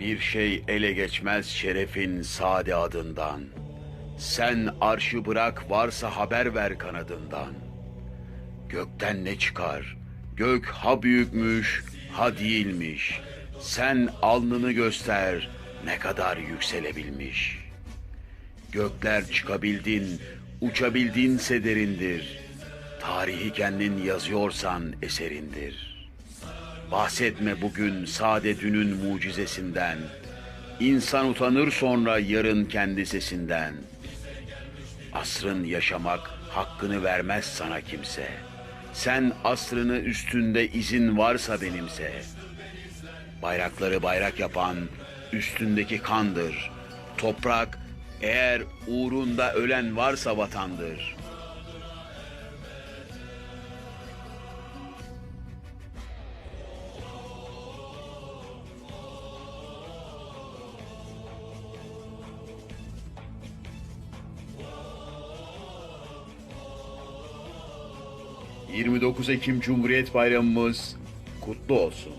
Bir şey ele geçmez şerefin sade adından. Sen arşı bırak varsa haber ver kanadından. Gökten ne çıkar? Gök ha büyükmüş, ha değilmiş. Sen alnını göster, ne kadar yükselebilmiş. Gökler çıkabildin, uçabildinse derindir. Tarihi kendin yazıyorsan eserindir. Bahsetme bugün sade dünün mucizesinden. İnsan utanır sonra yarın kendi sesinden. Asrın yaşamak hakkını vermez sana kimse. Sen asrını üstünde izin varsa benimse. Bayrakları bayrak yapan üstündeki kandır. Toprak eğer uğrunda ölen varsa vatandır. ...29 Ekim Cumhuriyet Bayramımız kutlu olsun.